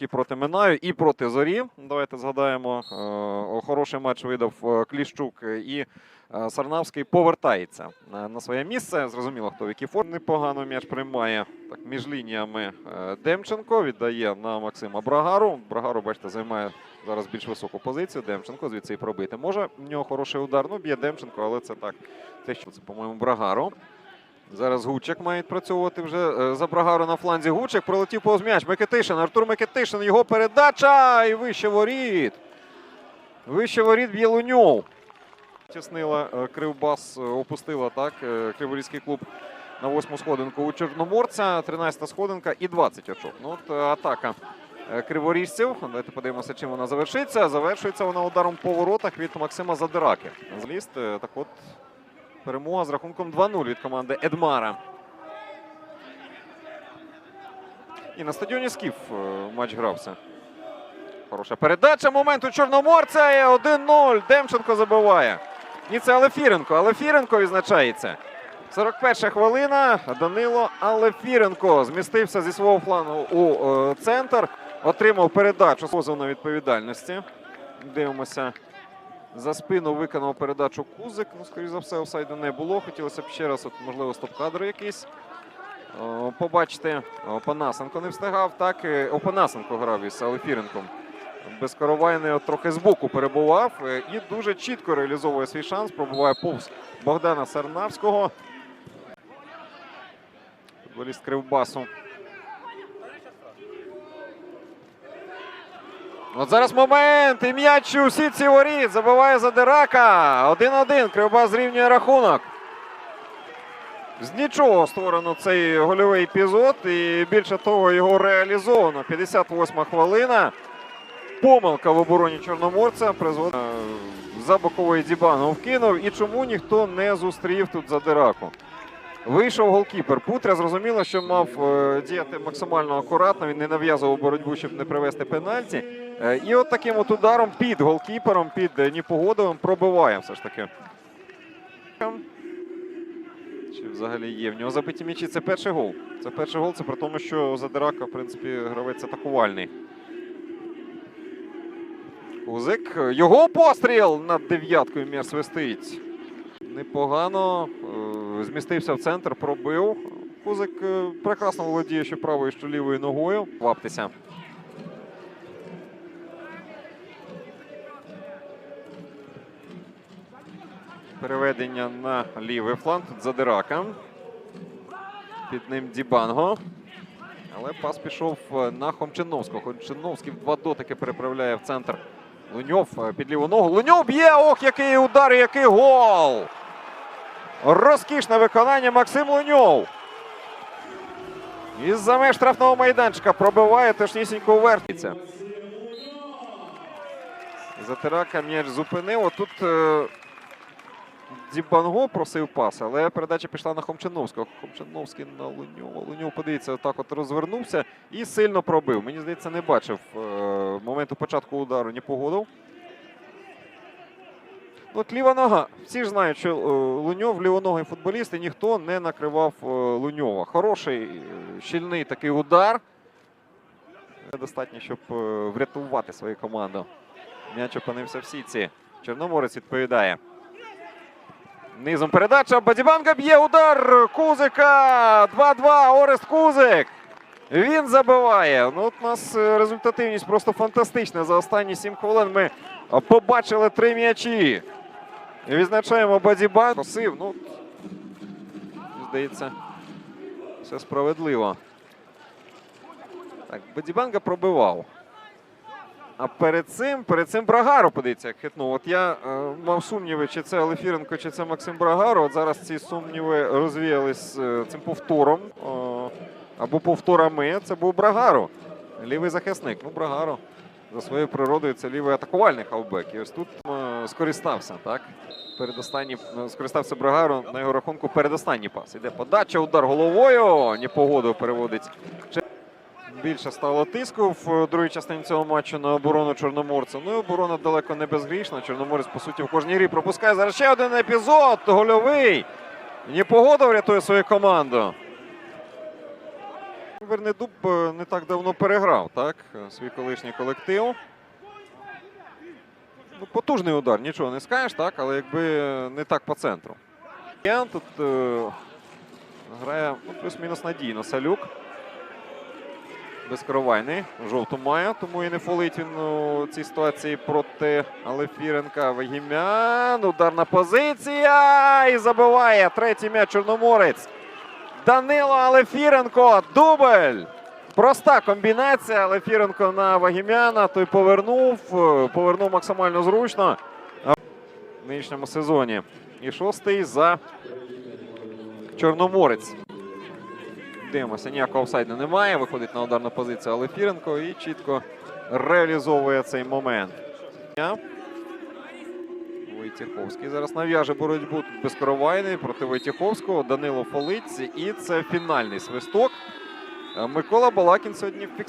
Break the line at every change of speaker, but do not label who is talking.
І проти Минаю, і проти Зорі. Давайте згадаємо. е, Хороший матч видав е, Кліщук і е, Сарнавський повертається на своє місце. Зрозуміло, хто в якій формі непогано м'яч приймає так, між лініями Демченко. Віддає на Максима Брагару. Брагару, бачите, займає зараз більш високу позицію. Демченко звідси і пробити може. В нього хороший удар. Ну, б'є Демченко, але це так. Те, що це, по-моєму, Брагару. Зараз Гучик має відпрацьовувати вже е, за Брагару на фланзі. Гучик пролетів повз м'яч. Микитишин, Артур Микитишин, його передача і вище воріт. Вище воріт б'є Луньов. Тіснила е, Кривбас, е, опустила так. Криворізький клуб на восьму сходинку у Чорноморця. 13 сходинка і 20 очок. Ну, от атака криворіжців. Давайте подивимося, чим вона завершиться. Завершується вона ударом по воротах від Максима Задираки. Зліст, так от Перемога з рахунком 2-0 від команди Едмара. І на стадіоні Скіф е, матч грався. Хороша передача. Момент у Чорноморця. 1-0. Демченко забиває. Ні, це Алефіренко. Алефіренко відзначається. 41 хвилина. Данило Алефіренко змістився зі свого флангу у е, центр. Отримав передачу з позовної відповідальності. Дивимося. За спину виконав передачу Кузик. Ну, скоріш за все, офсайду не було. Хотілося б ще раз, от, можливо, стоп-кадр якийсь. О, побачити, Опанасенко не встигав. Так, е, Опанасенко грав із Алефіренком. Безкоровайний трохи збоку перебував е, і дуже чітко реалізовує свій шанс. Пробуває повз Богдана Сарнавського. Футболіст Кривбасу. От зараз момент. І м'яч у сітці воріт. Забиває Задирака. 1-1. Кривбас зрівнює рахунок. З нічого створено цей гольовий епізод. І більше того, його реалізовано. 58 хвилина. Помилка в обороні Чорноморця призводить е, за боковий Дібанов вкинув. І чому ніхто не зустрів тут Задираку? Вийшов голкіпер. Путря зрозуміло, що мав е, діяти максимально акуратно. Він не нав'язував боротьбу, щоб не привести пенальті. Е, І от таким от ударом під голкіпером, під е, Ніпогодовим пробиває все ж таки. Чи взагалі є? В нього забиті м'ячі. Це перший гол. Це перший гол, це при тому, що Задирака, в принципі, гравець атакувальний. Кузик. Його постріл над дев'яткою м'яч свистить. Непогано. Е, Змістився в центр, пробив. Кузик прекрасно володіє що правою, що лівою ногою. Ваптися. Переведення на лівий фланг. Задирака. Під ним Дібанго. Але пас пішов е, на Хомчиновського. Хомчиновський в два дотики переправляє в центр. Луньов е, під ліву ногу. Луньов б'є! Ох, який удар, який гол! Розкішне виконання Максим Луньов. Із-за меж штрафного майданчика пробиває точнісінько у верхніця. Затирака м'яч зупинив. Отут е, Дібанго просив пас, але передача пішла на Хомчиновського. Хомчиновський на Луньова. Луньов, подивіться, так от розвернувся і сильно пробив. Мені здається, не бачив е, моменту початку удару Непогодов. Ну, От ліва нога. Всі ж знають, що е, Луньов лівоногий футболіст і ніхто не накривав е, Луньова. Хороший, щільний такий удар. Недостатньо, щоб врятувати свою команду. М'яч опинився в сітці. Чорноморець відповідає. Низом передача. Бадібанга б'є удар Кузика. 2-2. Орест Кузик. Він забиває. Ну, от у нас е, результативність просто фантастична. За останні 7 хвилин ми побачили три м'ячі. Відзначаємо Бадібан. Просив. Ну, здається, все справедливо. Так, Бадібанга пробивав. А перед цим, перед цим Брагару, подивіться, як хитнув. От я е, мав сумніви, чи це Алефіренко, чи це Максим Брагаро. От зараз ці сумніви розвіялись е, цим повтором. Е, або повторами. Це був Брагаро. Лівий захисник. Ну, Брагаро. За своєю природою це лівий атакувальний хавбек. І ось тут е, скористався, так? Передостанній е, скористався Брагаро на його рахунку передостанній пас. Іде подача, удар головою. Непогоду переводить. Більше стало тиску в е, другій частині цього матчу на оборону Чорноморця. Ну і оборона далеко не безгрішна. Чорноморець, по суті, в кожній грі пропускає. Зараз ще один епізод. Гольовий. Непогода врятує свою команду. Вернедуб е, не так давно переграв, так? е, Свій колишній колектив. Ну, потужний удар, нічого не скажеш, так, але якби не так по центру. Тут е, грає ну, плюс-мінус надійно. Салюк. Безкровайний. Жовту має, тому і не фолить він у цій ситуації проти Алефіренка. Вегімян. Ударна позиція. І забиває третій м'яч Чорноморець. Данило Алефіренко. Дубль. Проста комбінація. Алефіренко на Вагімяна. Той повернув. Повернув максимально зручно. В нинішньому сезоні. І шостий за Чорноморець. Дивимося, ніякого офсайду немає. Виходить на ударну позицію Алефіренко і чітко реалізовує цей момент. Войтіховський зараз нав'яже боротьбу тут безкоровайний проти Войтіховського. Данило Фолиці. І це фінальний свисток. Е, Микола Балакін сьогодні фіксує.